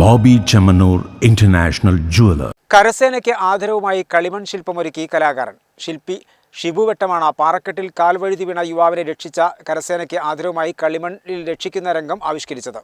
Bobby Chemmanur international jeweller. കരസേനയ്ക്ക് ആദരവുമായി കളിമൺ ശില്പമൊരുക്കി കലാകാരൻ. ശില്പി ഷിബു വെട്ടമാണ് പാറക്കെട്ടിൽ കാൽവഴുതി വീണ യുവാവിനെ രക്ഷിച്ച കരസേനയ്ക്ക് ആദരവുമായി കളിമണ്ണിൽ രക്ഷിക്കുന്ന രംഗം ആവിഷ്കരിച്ചത്.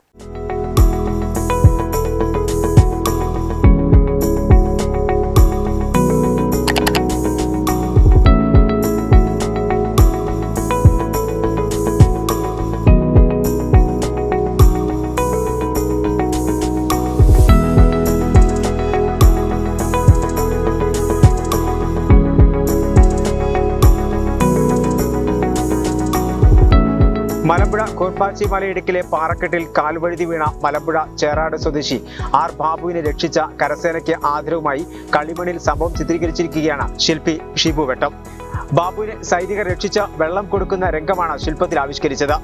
മലമ്പുഴ കോർപ്പാച്ചി മലയിടുക്കിലെ പാറക്കെട്ടിൽ കാൽവഴുതി വീണ മലമ്പുഴ ചേറാട് സ്വദേശി ആർ ബാബുവിനെ രക്ഷിച്ച കരസേനയ്ക്ക് ആദരവുമായി കളിമണിൽ സംഭവം ചിത്രീകരിച്ചിരിക്കുകയാണ് ശില്പി ഷിബു വെട്ടം. ബാബുവിനെ സൈനികർ രക്ഷിച്ച വെള്ളം കൊടുക്കുന്ന രംഗമാണ് ശില്പത്തിൽ ആവിഷ്കരിച്ചത്.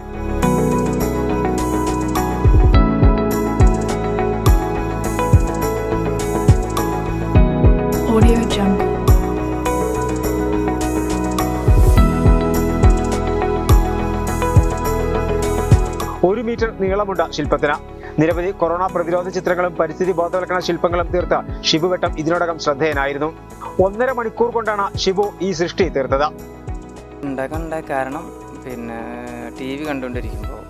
ഒരു മീറ്റർ നീളമുണ്ട് ശില്പത്തിന്. നിരവധി കൊറോണ പ്രതിരോധ ചിത്രങ്ങളും പരിസ്ഥിതി ബോധവൽക്കരണ ശില്പങ്ങളും തീർത്ത ഷിബുവട്ടം ഇതിനോടകം ശ്രദ്ധേയനായിരുന്നു. ഒന്നര മണിക്കൂർ കൊണ്ടാണ് ഷിബു ഈ സൃഷ്ടി തീർത്തത്. ഉണ്ടാക്കാനുള്ള കാരണം പിന്നെ ടി വി കണ്ടുകൊണ്ടിരിക്കുമ്പോൾ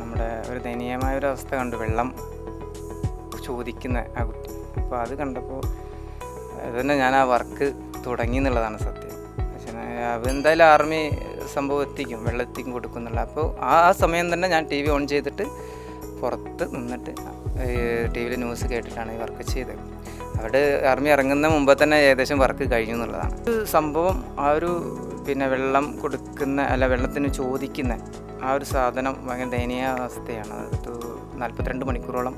നമ്മുടെ ഒരു ദയനീയമായ ഒരു അവസ്ഥ കണ്ടു വെള്ളം ചോദിക്കുന്ന ആ കുട്ടി. അപ്പോൾ അത് കണ്ടപ്പോൾ അതുതന്നെ ഞാൻ ആ വർക്ക് തുടങ്ങി എന്നുള്ളതാണ് സത്യം. പക്ഷേ എന്തായാലും ആർമി സംഭവം എത്തിക്കും വെള്ളം എത്തിക്കും കൊടുക്കും എന്നുള്ള അപ്പോൾ ആ സമയം തന്നെ ഞാൻ ടി വി ഓൺ ചെയ്തിട്ട് പുറത്ത് നിന്നിട്ട് ടി വിയിൽ ന്യൂസ് കേട്ടിട്ടാണ് ഈ വർക്ക് ചെയ്തത്. അവിടെ ആർമി ഇറങ്ങുന്ന മുമ്പ് തന്നെ ഏകദേശം വർക്ക് കഴിഞ്ഞു എന്നുള്ളതാണ്. ഒരു സംഭവം ആ ഒരു പിന്നെ വെള്ളം കൊടുക്കുന്ന അല്ല വെള്ളത്തിന് ചോദിക്കുന്ന ആ ഒരു സാധനം ഭയങ്കര ദയനീയ അവസ്ഥയാണ്. അത് നാൽപ്പത്തിരണ്ട് മണിക്കൂറോളം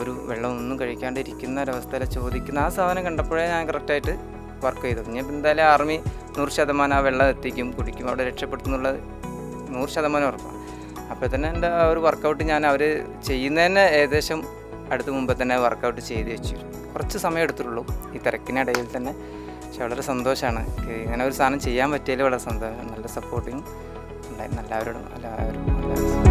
ഒരു വെള്ളം ഒന്നും കഴിക്കാണ്ട് ഇരിക്കുന്ന ഒരവസ്ഥയിൽ ചോദിക്കുന്ന ആ സാധനം കണ്ടപ്പോഴേ ഞാൻ കറക്റ്റായിട്ട് വർക്ക് ചെയ്തത് ഞാൻ എന്തായാലും ആർമി നൂറ് ശതമാനം ആ വെള്ളം എത്തിക്കും കുടിക്കും അവിടെ രക്ഷപ്പെടുത്തുന്നുള്ളത് നൂറ് ശതമാനം ഉറപ്പാണ്. അപ്പോൾ തന്നെ എന്റെ ആ ഒരു വർക്കൗട്ട് ഞാൻ അവർ ചെയ്യുന്നതന്നെ ഏകദേശം അടുത്ത് മുമ്പ് തന്നെ വർക്കൗട്ട് ചെയ്ത് വെച്ചു കുറച്ച് സമയം എടുത്തുള്ളൂ ഈ തിരക്കിനിടയിൽ തന്നെ. പക്ഷെ വളരെ സന്തോഷമാണ്. ഇങ്ങനെ ഒരു സാധനം ചെയ്യാൻ പറ്റിയതിൽ വളരെ സന്തോഷം. നല്ല സപ്പോർട്ടിങ് ഉണ്ടായിരുന്നു. എല്ലാവരോടും എല്ലാവരും.